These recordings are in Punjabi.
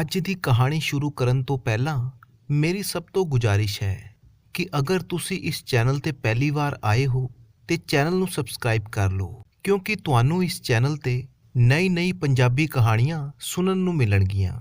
ਅੱਜ ਦੀ ਕਹਾਣੀ ਸ਼ੁਰੂ ਕਰਨ ਤੋਂ ਪਹਿਲਾਂ ਮੇਰੀ ਸਭ ਤੋਂ ਗੁਜ਼ਾਰਿਸ਼ ਹੈ ਕਿ ਅਗਰ ਤੁਸੀਂ ਇਸ ਚੈਨਲ ਤੇ ਪਹਿਲੀ ਵਾਰ ਆਏ ਹੋ ਤੇ ਚੈਨਲ ਨੂੰ ਸਬਸਕ੍ਰਾਈਬ ਕਰ ਲਓ, ਕਿਉਂਕਿ ਤੁਹਾਨੂੰ ਇਸ ਚੈਨਲ ਤੇ ਨਈ-ਨਈ ਪੰਜਾਬੀ ਕਹਾਣੀਆਂ ਸੁਣਨ ਨੂੰ ਮਿਲਣਗੀਆਂ।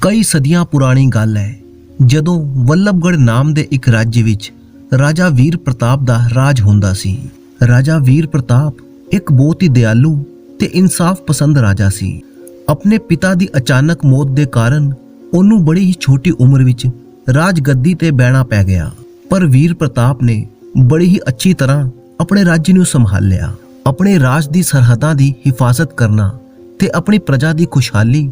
ਕਈ ਸਦੀਆਂ ਪੁਰਾਣੀ ਗੱਲ ਹੈ, ਜਦੋਂ ਵੱਲਭਗੜ ਨਾਮ ਦੇ ਇੱਕ ਰਾਜ ਵਿੱਚ ਰਾਜਾ ਵੀਰ ਪ੍ਰਤਾਪ ਦਾ ਰਾਜ ਹੁੰਦਾ ਸੀ। ਰਾਜਾ ਵੀਰ ਪ੍ਰਤਾਪ ਇੱਕ ਬਹੁਤ ਹੀ ਦਿਆਲੂ ਤੇ ਇਨਸਾਫ ਪਸੰਦ ਰਾਜਾ ਸੀ। ਆਪਣੇ ਪਿਤਾ ਦੀ ਅਚਾਨਕ ਮੌਤ ਦੇ ਕਾਰਨ ਉਹਨੂੰ ਬੜੀ ਹੀ ਛੋਟੀ ਉਮਰ ਵਿੱਚ ਰਾਜ ਗੱਦੀ ਤੇ ਬਹਿਣਾ ਪੈ ਗਿਆ। ਪਰ ਵੀਰ ਪ੍ਰਤਾਪ ਨੇ ਬੜੀ ਹੀ ਅੱਛੀ ਤਰ੍ਹਾਂ ਆਪਣੇ ਰਾਜ ਨੂੰ ਸੰਭਾਲਿਆ ਆਪਣੇ ਰਾਜ ਦੀ ਸਰਹੱਦਾਂ ਦੀ ਹਿਫਾਜ਼ਤ ਕਰਨਾ ਤੇ ਆਪਣੀ ਪ੍ਰਜਾ ਦੀ ਖੁਸ਼ਹਾਲੀ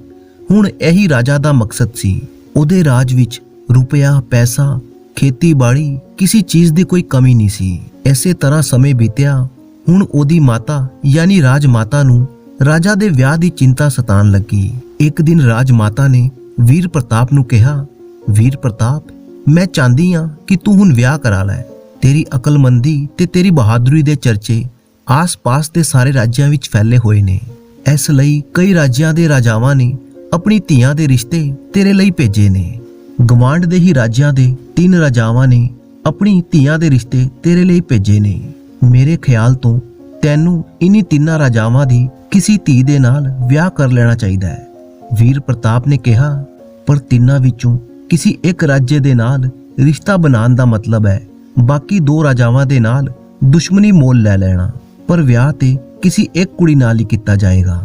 ਹੁਣ ਇਹੀ ਰਾਜਾ ਦਾ ਮਕਸਦ ਸੀ। ਉਹਦੇ ਰਾਜ ਵਿੱਚ ਰੁਪਇਆ, ਪੈਸਾ, ਖੇਤੀਬਾੜੀ ਕਿਸੇ ਚੀਜ਼ ਦੀ ਕੋਈ ਕਮੀ ਨਹੀਂ ਸੀ। ਐਸੇ ਤਰ੍ਹਾਂ ਸਮੇਂ ਬੀਤਿਆ, ਹੁਣ ਉਹਦੀ ਮਾਤਾ ਯਾਨੀ ਰਾਜ ਮਾਤਾ ਨੂੰ ਰਾਜਾ ਦੇ ਵਿਆਹ ਦੀ ਚਿੰਤਾ ਸਤਾਨ ਲੱਗੀ। ਇੱਕ ਦਿਨ ਰਾਜ ਮਾਤਾ ਨੇ ਵੀਰ ਪ੍ਰਤਾਪ ਨੂੰ ਕਿਹਾ, ਵੀਰ ਪ੍ਰਤਾਪ, ਮੈਂ ਚਾਹੁੰਦੀ ਆ ਕਿ ਤੂੰ ਹੁਣ ਵਿਆਹ ਕਰਾ ਲੈ। ਤੇਰੀ ਅਕਲਮੰਦੀ ਤੇ ਤੇਰੀ ਬਹਾਦਰੀ ਦੇ ਚਰਚੇ ਆਸ-ਪਾਸ ਦੇ ਸਾਰੇ ਰਾਜਿਆਂ ਵਿੱਚ ਫੈਲੇ ਹੋਏ ਨੇ। ਇਸ ਲਈ ਕਈ ਰਾਜਿਆਂ ਦੇ ਰਾਜਾਵਾਂ ਨੇ ਆਪਣੀ ਧੀਆਂ ਦੇ ਰਿਸ਼ਤੇ ਤੇਰੇ ਲਈ ਭੇਜੇ ਨੇ। ਗਵਾਂਡ ਦੇ ਹੀ ਰਾਜਿਆਂ ਦੇ ਤਿੰਨ ਰਾਜਾਵਾਂ ਨੇ ਆਪਣੀ ਧੀਆਂ ਦੇ ਰਿਸ਼ਤੇ ਤੇਰੇ ਲਈ ਭੇਜੇ ਨੇ। ਮੇਰੇ ਖਿਆਲ ਤੋਂ ਤੈਨੂੰ ਇਨੀ ਤਿੰਨਾਂ ਰਾਜਾਵਾਂ ਦੀ ਕਿਸੇ ਧੀ ਦੇ ਨਾਲ ਵਿਆਹ ਕਰ ਲੈਣਾ ਚਾਹੀਦਾ ਹੈ। ਵੀਰ ਪ੍ਰਤਾਪ ਨੇ ਕਿਹਾ, ਪਰ ਤਿੰਨਾਂ ਵਿੱਚੋਂ ਕਿਸੇ ਇੱਕ ਰਾਜੇ ਦੇ ਨਾਲ ਰਿਸ਼ਤਾ ਬਣਾਉਣ ਦਾ ਮਤਲਬ ਹੈ। ਬਾਕੀ ਦੋ ਰਾਜਾਵਾਂ ਦੇ ਨਾਲ ਦੁਸ਼ਮਣੀ ਮੋਲ ਲੈ ਲੈਣਾ। ਪਰ ਵਿਆਹ ਤੇ ਕਿਸੇ ਇੱਕ ਕੁੜੀ ਨਾਲ ਹੀ ਕੀਤਾ ਜਾਏਗਾ।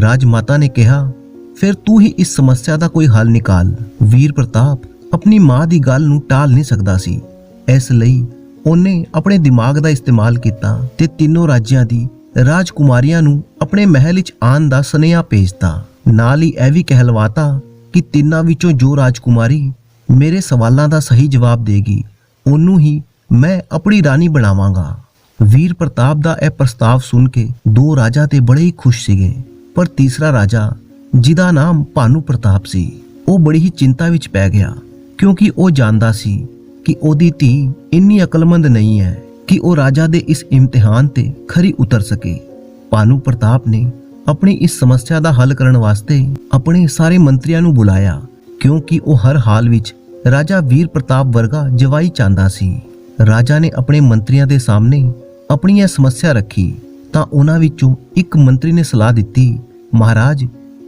ਰਾਜ ਮਾਤਾ ਨੇ ਕਿਹਾ, ਫਿਰ ਤੂੰ ਹੀ ਇਸ ਸਮੱਸਿਆ ਦਾ ਕੋਈ ਹੱਲ ਨਿਕਾਲ। ਵੀਰ ਪ੍ਰਤਾਪ ਆਪਣੀ ਮਾਂ ਦੀ ਗੱਲ ਨੂੰ ਟਾਲ ਨਹੀਂ ਸਕਦਾ ਸੀ। ਇਸ ਲਈ ਉਹਨੇ ਆਪਣੇ ਦਿਮਾਗ ਦਾ ਇਸਤੇਮਾਲ ਕੀਤਾ ਤੇ ਤਿੰਨੋਂ ਰਾਜਿਆਂ ਦੀ ਰਾਜਕੁਮਾਰੀਆਂ ਨੂੰ ਆਪਣੇ ਮਹਿਲ ਵਿੱਚ ਆਉਣ ਦਾ ਸੁਨੇਹਾ ਭੇਜਤਾ। ਨਾਲ ਹੀ ਇਹ ਵੀ ਕਹਿਲਵਾਤਾ ਕਿ ਤਿੰਨਾਂ ਵਿੱਚੋਂ ਜੋ ਰਾਜਕੁਮਾਰੀ ਮੇਰੇ ਸਵਾਲਾਂ ਦਾ ਸਹੀ ਜਵਾਬ ਦੇਗੀ, ਉਹਨੂੰ ਹੀ ਮੈਂ ਆਪਣੀ ਰਾਣੀ ਬਣਾਵਾਂਗਾ। ਵੀਰ ਪ੍ਰਤਾਪ ਦਾ ਇਹ ਪ੍ਰਸਤਾਵ ਸੁਣ ਕੇ ਦੋ ਰਾਜਾ ਤੇ ਬੜੇ ਹੀ ਖੁਸ਼ ਸੀਗੇ, ਪਰ ਤੀਸਰਾ ਰਾਜਾ, ਜਿਹਦਾ ਨਾਮ ਭਾਨੂ ਪ੍ਰਤਾਪ ਸੀ, ਉਹ ਬੜੀ ਹੀ ਚਿੰਤਾ ਵਿੱਚ ਪੈ ਗਿਆ, ਕਿਉਂਕਿ ਉਹ ਜਾਣਦਾ ਸੀ ਕਿ ਉਹਦੀ ਧੀ ਇੰਨੀ ਅਕਲਮੰਦ ਨਹੀਂ ਹੈ ਕਿ ਉਹ ਰਾਜਾ ਦੇ ਇਸ ਇਮਤਿਹਾਨ ਤੇ ਖਰੀ ਉਤਰ ਸਕੇ। ਭਾਨੂ ਪ੍ਰਤਾਪ ਨੇ ਆਪਣੀ ਇਸ ਸਮੱਸਿਆ ਦਾ ਹੱਲ ਕਰਨ ਵਾਸਤੇ ਆਪਣੇ ਸਾਰੇ ਮੰਤਰੀਆਂ ਨੂੰ ਬੁਲਾਇਆ, ਕਿਉਂਕਿ ਉਹ ਹਰ ਹਾਲ ਵਿੱਚ ਰਾਜਾ ਵੀਰ ਪ੍ਰਤਾਪ ਵਰਗਾ ਜਵਾਈ ਚਾਹੁੰਦਾ ਸੀ। ਰਾਜਾ ਨੇ ਆਪਣੇ ਮੰਤਰੀਆਂ ਦੇ ਸਾਹਮਣੇ ਆਪਣੀ ਇਹ ਸਮੱਸਿਆ ਰੱਖੀ, ਤਾਂ ਉਹਨਾਂ ਵਿੱਚੋਂ ਇੱਕ ਮੰਤਰੀ ਨੇ ਸਲਾਹ ਦਿੱਤੀ, ਮਹਾਰਾਜ,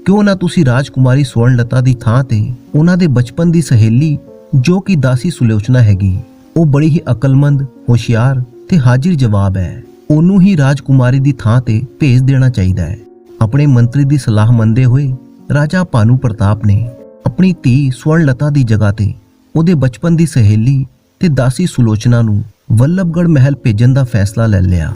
ਕਿਉਂ ਨਾ ਤੁਸੀਂ ਰਾਜਕੁਮਾਰੀ ਸਵਰਣਲਤਾ ਦੀ ਥਾਂ ਤੇ ਉਹਨਾਂ ਦੇ ਬਚਪਨ ਦੀ ਸਹੇਲੀ ਜੋ ਕਿ ਦਾਸੀ ਸੁਲੋਚਨਾ ਹੈਗੀ, ਉਹ ਬੜੀ ਹੀ ਅਕਲਮੰਦ, ਹੋਸ਼ਿਆਰ ਤੇ ਹਾਜ਼ਰ ਜਵਾਬ ਹੈ। ਉਹਨੂੰ ਹੀ ਰਾਜਕੁਮਾਰੀ ਦੀ ਥਾਂ ਤੇ ਭੇਜ ਦੇਣਾ ਚਾਹੀਦਾ ਹੈ। ਆਪਣੇ ਮੰਤਰੀ ਦੀ ਸਲਾਹ ਮੰਨਦੇ ਹੋਏ ਰਾਜਾ ਭਾਨੂ ਪ੍ਰਤਾਪ ਨੇ ਆਪਣੀ ਧੀ ਸਵਰਣਲਤਾ ਦੀ ਜਗ੍ਹਾ ਤੇ ਉਹਦੇ ਬਚਪਨ ਦੀ ਸਹੇਲੀ ਤੇ ਦਾਸੀ ਸੁਲੋਚਨਾ ਨੂੰ ਵੱਲਭਗੜ ਮਹਿਲ ਭੇਜਣ ਦਾ ਫੈਸਲਾ ਲੈ ਲਿਆ।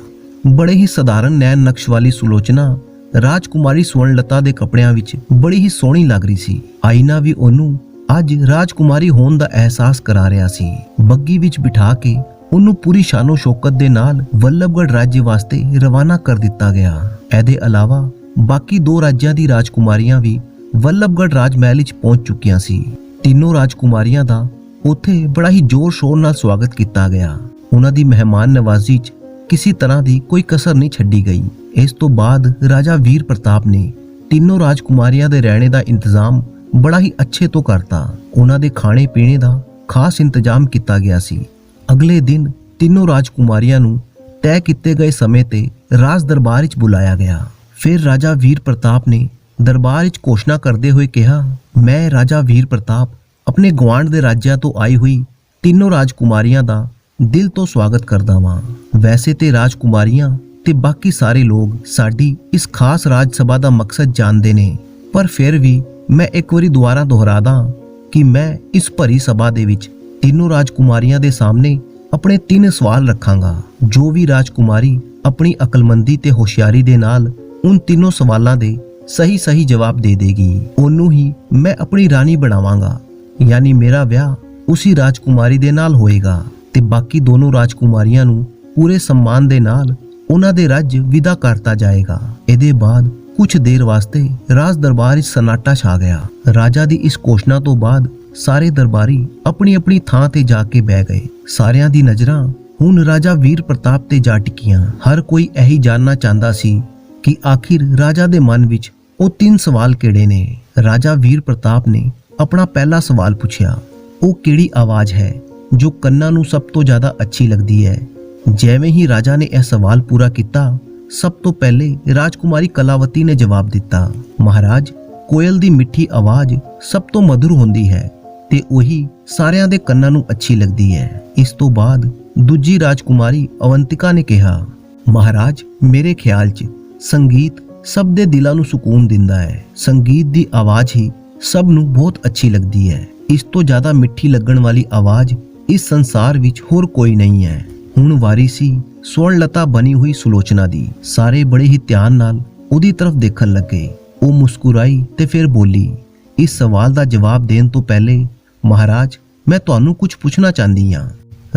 ਬੜੇ ਹੀ ਸਧਾਰਨ ਨੈਣ ਨਕਸ਼ ਵਾਲੀ ਸੁਲੋਚਨਾ ਰਾਜਕੁਮਾਰੀ ਸਵਰਣਲਤਾ ਦੇ ਕੱਪੜਿਆਂ ਵਿੱਚ ਬੜੀ ਹੀ ਸੋਹਣੀ ਲੱਗ ਰਹੀ ਸੀ। ਆਈਨਾ ਵੀ ਉਹਨੂੰ ਅੱਜ ਰਾਜਕੁਮਾਰੀ ਹੋਣ ਦਾ ਅਹਿਸਾਸ ਕਰਾ ਰਿਹਾ ਸੀ। ਬੱਗੀ ਵਿੱਚ ਬਿਠਾ ਕੇ ਉਹਨੂੰ ਪੂਰੀ ਸ਼ਾਨੋ ਸ਼ੌਕਤ ਦੇ ਨਾਲ ਵੱਲਭਗੜ ਰਾਜ ਵਾਸਤੇ ਰਵਾਨਾ ਕਰ ਦਿੱਤਾ ਗਿਆ। ਇਹਦੇ ਇਲਾਵਾ ਬਾਕੀ ਦੋ ਰਾਜਾਂ ਦੀ ਰਾਜਕੁਮਾਰੀਆਂ ਵੀ ਵੱਲਭਗੜ ਰਾਜ ਮਹਿਲ ਵਿੱਚ ਪਹੁੰਚ ਚੁੱਕੀਆਂ ਸੀ। ਤਿੰਨੋਂ ਰਾਜਕੁਮਾਰੀਆਂ ਦਾ ਉੱਥੇ ਬੜਾ ਹੀ ਜ਼ੋਰ ਸ਼ੋਰ ਨਾਲ ਸਵਾਗਤ ਕੀਤਾ ਗਿਆ। ਉਹਨਾਂ ਦੀ ਮਹਿਮਾਨ ਨਵਾਜ਼ੀ 'ਚ ਕਿਸੇ ਤਰ੍ਹਾਂ ਦੀ ਕੋਈ ਕਸਰ ਨਹੀਂ ਛੱਡੀ ਗਈ। ਇਸ ਤੋਂ ਬਾਅਦ ਰਾਜਾ ਵੀਰ ਪ੍ਰਤਾਪ ਨੇ ਤਿੰਨੋਂ ਰਾਜਕੁਮਾਰੀਆਂ ਦੇ ਰਹਿਣੇ ਦਾ ਇੰਤਜ਼ਾਮ ਬੜਾ ਹੀ ਅੱਛੇ ਤੋਂ ਕਰਤਾ। ਉਹਨਾਂ ਦੇ ਖਾਣੇ ਪੀਣੇ ਦਾ ਖਾਸ ਇੰਤਜ਼ਾਮ ਕੀਤਾ ਗਿਆ ਸੀ। ਅਗਲੇ ਦਿਨ ਤਿੰਨੋਂ ਰਾਜਕੁਮਾਰੀਆਂ ਨੂੰ ਤੈਅ ਕੀਤੇ ਗਏ ਸਮੇਂ ਤੇ ਰਾਜ ਦਰਬਾਰ ਵਿੱਚ ਬੁਲਾਇਆ ਗਿਆ। ਫਿਰ ਰਾਜਾ ਵੀਰ ਪ੍ਰਤਾਪ ਨੇ ਦਰਬਾਰ ਵਿੱਚ ਘੋਸ਼ਣਾ ਕਰਦੇ ਹੋਏ ਕਿਹਾ, ਮੈਂ ਰਾਜਾ ਵੀਰ ਪ੍ਰਤਾਪ, ਆਪਣੇ ਗਵਾਂਡ ਦੇ ਰਾਜਿਆਂ ਤੋਂ ਆਈ ਹੋਈ ਤਿੰਨੋਂ ਰਾਜਕੁਮਾਰੀਆਂ ਦਾ ਦਿਲ ਤੋਂ ਸਵਾਗਤ ਕਰਦਾ ਵਾਂ। ਵੈਸੇ ਤੇ ਰਾਜਕੁਮਾਰੀਆਂ ਤੇ ਬਾਕੀ ਸਾਰੇ ਲੋਕ ਸਾਡੀ ਇਸ ਖਾਸ ਰਾਜ ਸਭਾ ਦਾ ਮਕਸਦ ਜਾਣਦੇ ਨੇ, ਪਰ ਫਿਰ ਵੀ ਮੈਂ ਇੱਕ ਵਾਰੀ ਦੁਬਾਰਾ ਦੁਹਰਾਦਾ ਕਿ ਮੈਂ ਇਸ ਭਰੀ ਸਭਾ ਦੇ ਵਿੱਚ ਤਿੰਨੋਂ ਰਾਜਕੁਮਾਰੀਆਂ ਦੇ ਸਾਹਮਣੇ ਆਪਣੇ ਤਿੰਨ ਸਵਾਲ ਰੱਖਾਂਗਾ। ਜੋ ਵੀ ਰਾਜਕੁਮਾਰੀ ਆਪਣੀ ਅਕਲਮੰਦੀ ਤੇ ਹੋਸ਼ਿਆਰੀ ਦੇ ਨਾਲ ਉਨ ਤਿੰਨੋਂ ਸਵਾਲਾਂ ਦੇ ਸਹੀ ਸਹੀ ਜਵਾਬ ਦੇ ਦੇਗੀ। ਉਹਨੂੰ ਹੀ ਮੈਂ ਆਪਣੀ ਰਾਣੀ ਬਣਾਵਾਂਗਾ। ਯਾਨੀ ਮੇਰਾ ਵਿਆਹ ਉਸੇ ਰਾਜਕੁਮਾਰੀ ਦੇ ਨਾਲ ਹੋਏਗਾ ਤੇ ਬਾਕੀ ਦੋਨੋਂ ਰਾਜਕੁਮਾਰੀਆਂ ਨੂੰ ਪੂਰੇ ਸਨਮਾਨ ਦੇ ਨਾਲ ਉਹਨਾਂ ਦੇ ਰਾਜ ਵਿਦਾ ਕਰਤਾ ਜਾਏਗਾ। ਇਹਦੇ ਬਾਅਦ ਕੁਝ ਦੇਰ ਵਾਸਤੇ ਰਾਜ ਦਰਬਾਰ ਵਿੱਚ ਸਨਾਟਾ ਛਾ ਗਿਆ। ਰਾਜਾ ਦੀ ਇਸ ਘੋਸ਼ਣਾ ਤੋਂ ਬਾਅਦ ਸਾਰੇ ਦਰਬਾਰੀ ਆਪਣੀ ਆਪਣੀ ਥਾਂ ਤੇ ਜਾ ਕੇ ਬਹਿ ਗਏ। ਸਾਰਿਆਂ ਦੀ ਨਜ਼ਰਾਂ ਹੁਣ ਰਾਜਾ ਵੀਰ ਪ੍ਰਤਾਪ ਤੇ ਜਾ ਟਿਕੀਆਂ। ਹਰ ਕੋਈ ਇਹੀ ਜਾਣਨਾ ਚਾਹੁੰਦਾ ਸੀ ਕਿ ਆਖਿਰ ਰਾਜਾ ਦੇ ਮਨ ਵਿੱਚ ਉਹ ਤਿੰਨ ਸਵਾਲ ਕਿਹੜੇ ਨੇ? ਰਾਜਾ ਵੀਰ ਪ੍ਰਤਾਪ ਨੇ ਆਪਣਾ ਪਹਿਲਾ ਸਵਾਲ ਪੁੱਛਿਆ, ਉਹ ਕਿਹੜੀ ਆਵਾਜ਼ ਹੈ ਜੋ ਕੰਨਾਂ ਨੂੰ ਸਭ ਤੋਂ ਜ਼ਿਆਦਾ ਅੱਛੀ ਲੱਗਦੀ ਹੈ? ਜਿਵੇਂ ਹੀ ਰਾਜਾ ਨੇ ਇਹ ਸਵਾਲ ਪੂਰਾ ਕੀਤਾ ਸਭ ਤੋਂ ਪਹਿਲੇ ਰਾਜਕੁਮਾਰੀ ਕਲਾਵਤੀ ਨੇ ਜਵਾਬ ਦਿੱਤਾ, ਮਹਾਰਾਜ, ਕੋਇਲ ਦੀ ਮਿੱਠੀ ਆਵਾਜ਼ ਸਭ ਤੋਂ ਮధుਰ ਹੁੰਦੀ ਹੈ ਤੇ ਉਹੀ ਸਾਰਿਆਂ ਦੇ ਕੰਨਾਂ ਨੂੰ ਅੱਛੀ ਲੱਗਦੀ ਹੈ। ਇਸ ਤੋਂ ਬਾਅਦ ਦੂਜੀ ਰਾਜਕੁਮਾਰੀ ਅਵੰਤਿਕਾ ਨੇ ਕਿਹਾ, ਮਹਾਰਾਜ, ਮੇਰੇ ਖਿਆਲ 'ਚ ਸੰਗੀਤ ਸਭ ਦੇ ਦਿਲਾਂ ਨੂੰ ਸਕੂਨ ਦਿੰਦਾ ਹੈ। ਸੰਗੀਤ ਦੀ ਆਵਾਜ਼ ਹੀ ਸਭ ਨੂੰ ਬਹੁਤ ਅੱਛੀ ਲੱਗਦੀ ਹੈ। ਇਸ ਤੋਂ ਜ਼ਿਆਦਾ ਮਿੱਠੀ ਲੱਗਣ ਵਾਲੀ ਆਵਾਜ਼ ਇਸ ਸੰਸਾਰ ਵਿੱਚ ਹੋਰ ਕੋਈ ਨਹੀਂ ਹੈ। ਹੁਣ ਵਾਰੀ ਸੀ ਸਵਰਣਲਤਾ ਬਣੀ ਹੋਈ ਸੁਲੋਚਨਾ ਦੀ ਸਾਰੇ ਬੜੇ ਹੀ ਧਿਆਨ ਨਾਲ ਉਹਦੀ ਤਰਫ ਦੇਖਣ ਲੱਗੇ। ਉਹ ਮੁਸਕੁਰਾਈ ਤੇ ਫਿਰ ਬੋਲੀ, ਇਸ ਸਵਾਲ ਦਾ ਜਵਾਬ ਦੇਣ ਤੋਂ ਪਹਿਲੇ, ਮਹਾਰਾਜ, ਮੈਂ ਤੁਹਾਨੂੰ ਕੁਝ ਪੁੱਛਣਾ ਚਾਹੁੰਦੀ ਹਾਂ।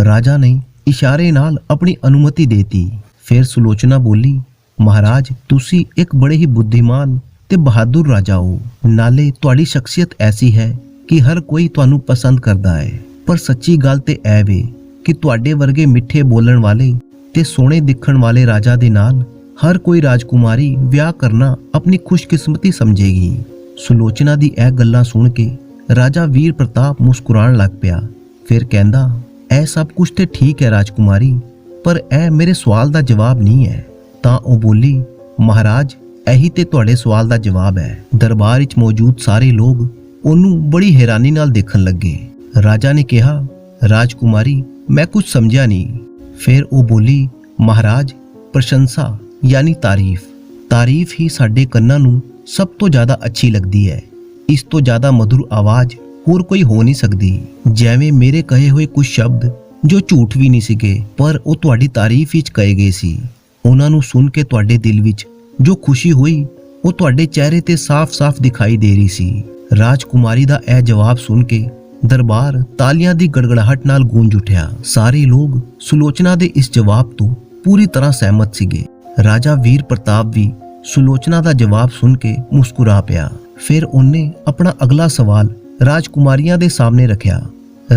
ਰਾਜਾ ਨੇ ਇਸ਼ਾਰੇ ਨਾਲ ਆਪਣੀ ਅਨੁਮਤੀ ਦੇਤੀ। ਫਿਰ ਸੁਲੋਚਨਾ ਬੋਲੀ, ਮਹਾਰਾਜ, ਤੁਸੀਂ ਇੱਕ ਬੜੇ ਹੀ ਬੁੱਧੀਮਾਨ ਤੇ ਬਹਾਦਰ ਰਾਜਾ ਹੋ। ਨਾਲੇ ਤੁਹਾਡੀ ਸ਼ਖਸੀਅਤ ਐਸੀ ਹੈ ਕਿ ਹਰ ਕੋਈ ਤੁਹਾਨੂੰ ਪਸੰਦ ਕਰਦਾ ਹੈ। ਪਰ ਸੱਚੀ ਗੱਲ ਤੇ ਐ ਵੇ ਕਿ ਤੁਹਾਡੇ ਵਰਗੇ ਮਿੱਠੇ ਬੋਲਣ ਵਾਲੇ ਤੇ ਸੋਹਣੇ ਦਿਖਣ ਵਾਲੇ ਰਾਜਾ ਦੇ ਨਾਲ ਹਰ ਕੋਈ ਰਾਜਕੁਮਾਰੀ ਵਿਆਹ ਕਰਨਾ ਆਪਣੀ ਖੁਸ਼ਕਿਸਮਤੀ ਸਮਝੇਗੀ। ਸੁਲੋਚਨਾ ਦੀ ਇਹ ਗੱਲਾਂ ਸੁਣ ਕੇ ਰਾਜਾ ਵੀਰ ਪ੍ਰਤਾਪ ਮੁਸਕਰਾਉਣ ਲੱਗ ਪਿਆ। ਫਿਰ ਕਹਿੰਦਾ, ਇਹ ਸਭ ਕੁਝ ਤੇ ਠੀਕ ਹੈ ਰਾਜਕੁਮਾਰੀ, ਪਰ ਇਹ ਮੇਰੇ ਸਵਾਲ ਦਾ ਜਵਾਬ ਨਹੀਂ ਹੈ। ਤਾਂ ਉਹ ਬੋਲੀ, ਮਹਾਰਾਜ, ਇਹੀ ਤੇ ਤੁਹਾਡੇ ਸਵਾਲ ਦਾ ਜਵਾਬ ਹੈ। ਦਰਬਾਰ ਵਿੱਚ ਮੌਜੂਦ ਸਾਰੇ ਲੋਕ ਉਹਨੂੰ ਬੜੀ ਹੈਰਾਨੀ ਨਾਲ ਦੇਖਣ ਲੱਗੇ। ਰਾਜਾ ਨੇ ਕਿਹਾ, ਰਾਜਕੁਮਾਰੀ, ਮੈਂ ਕੁਝ ਸਮਝਿਆ ਨਹੀਂ। ਫਿਰ ਉਹ ਬੋਲੀ, ਮਹਾਰਾਜ, ਪ੍ਰਸ਼ੰਸਾ, ਯਾਨੀ ਤਾਰੀਫ। ਤਾਰੀਫ ਹੀ ਸਾਡੇ ਕੰਨਾਂ ਨੂੰ ਸਭ ਤੋਂ ਜ਼ਿਆਦਾ ਅੱਛੀ ਲੱਗਦੀ ਹੈ। ਇਸ ਤੋਂ ਜ਼ਿਆਦਾ ਮధుਰ ਆਵਾਜ਼ ਹੋਰ ਕੋਈ ਹੋ ਨਹੀਂ ਸਕਦੀ। ਜਿਵੇਂ ਮੇਰੇ ਕਹੇ ਹੋਏ ਕੁਝ ਸ਼ਬਦ ਜੋ ਝੂਠ ਵੀ ਨਹੀਂ ਸੀਗੇ, ਪਰ ਉਹ ਤੁਹਾਡੀ ਤਾਰੀਫ ਵਿੱਚ ਕਹੇ ਗਏ ਸੀ। ਉਹਨਾਂ ਨੂੰ ਸੁਣ ਕੇ ਤੁਹਾਡੇ ਦਿਲ ਵਿੱਚ ਜੋ ਖੁਸ਼ੀ ਹੋਈ, ਉਹ ਤੁਹਾਡੇ ਚਿਹਰੇ ਤੇ ਸਾਫ਼-ਸਾਫ਼ ਦਿਖਾਈ ਦੇ ਰਹੀ ਸੀ। ਰਾਜਕੁਮਾਰੀ ਦਾ ਇਹ ਜਵਾਬ ਸੁਣ ਕੇ ਦਰਬਾਰ ਤਾਲੀਆਂ ਦੀ ਗੜਗੜਾਹਟ ਨਾਲ ਗੂੰਜ ਉੱਠਿਆ। ਸਾਰੇ ਲੋਕ ਸੁਲੋਚਨਾ ਦੇ ਇਸ ਜਵਾਬ ਤੋਂ ਪੂਰੀ ਤਰ੍ਹਾਂ ਸਹਿਮਤ ਸੀਗੇ। ਰਾਜਾ ਵੀਰ ਪ੍ਰਤਾਪ ਵੀ ਸੁਲੋਚਨਾ ਦਾ ਜਵਾਬ ਸੁਣ ਕੇ ਮੁਸਕਰਾ ਪਿਆ। ਫਿਰ ਉਹਨੇ ਆਪਣਾ ਅਗਲਾ ਸਵਾਲ ਰਾਜਕੁਮਾਰੀਆਂ ਦੇ ਸਾਹਮਣੇ ਰੱਖਿਆ।